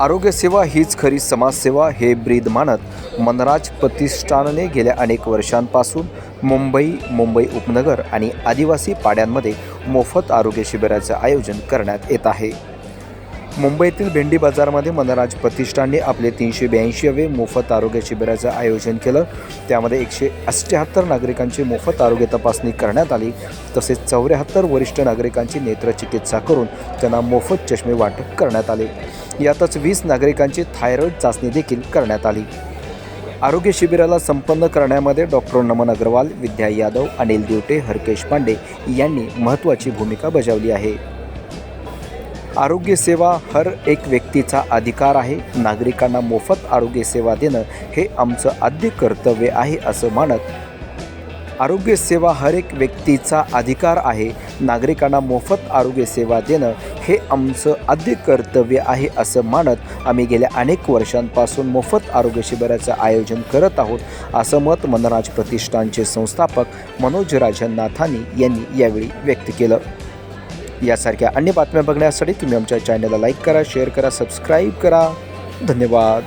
आरोग्यसेवा हीच खरी समाजसेवा हे ब्रीद मानत मनराज प्रतिष्ठानने गेल्या अनेक वर्षांपासून मुंबई मुंबई उपनगर आणि आदिवासी पाड्यांमध्ये मोफत आरोग्य शिबिराचे आयोजन करण्यात येत आहे. मुंबईतील भेंडी बाजारमध्ये मनराज प्रतिष्ठानने आपले तीनशे ब्याऐंशीवे मोफत आरोग्य शिबिराचं आयोजन केलं. त्यामध्ये एकशे अष्ट्याहत्तर नागरिकांची मोफत आरोग्य तपासणी करण्यात आली. तसेच चौऱ्याहत्तर वरिष्ठ नागरिकांची नेत्रचिकित्सा करून त्यांना मोफत चष्मे वाटप करण्यात आले. यातच वीस नागरिकांची थायरॉईड चाचणी देखील करण्यात आली. आरोग्य शिबिराला संपन्न करण्यामध्ये डॉक्टर नमन अग्रवाल विद्या यादव अनिल दिवटे हरकेश पांडे यांनी महत्त्वाची भूमिका बजावली आहे. आरोग्य सेवा हर एक व्यक्तीचा अधिकार आहे. नागरिकांना मोफत आरोग्य सेवा देणं हे आमचं आद्य कर्तव्य आहे असं मानत आरोग्य सेवा हर एक व्यक्तीचा अधिकार आहे. नागरिकांना मोफत आरोग्य सेवा देणं हे आमचं आद्य कर्तव्य आहे असं मानत आम्ही गेल्या अनेक वर्षांपासून मोफत आरोग्य शिबिराचं आयोजन करत आहोत असं मत मनराज प्रतिष्ठानचे संस्थापक मनोज राजन नाथानी यांनी यावेळी व्यक्त केलं. यासारख्या अन्य बातम्या बघण्यासाठी तुम्ही आमच्या चॅनलला लाईक करा शेअर करा सबस्क्राईब करा. धन्यवाद.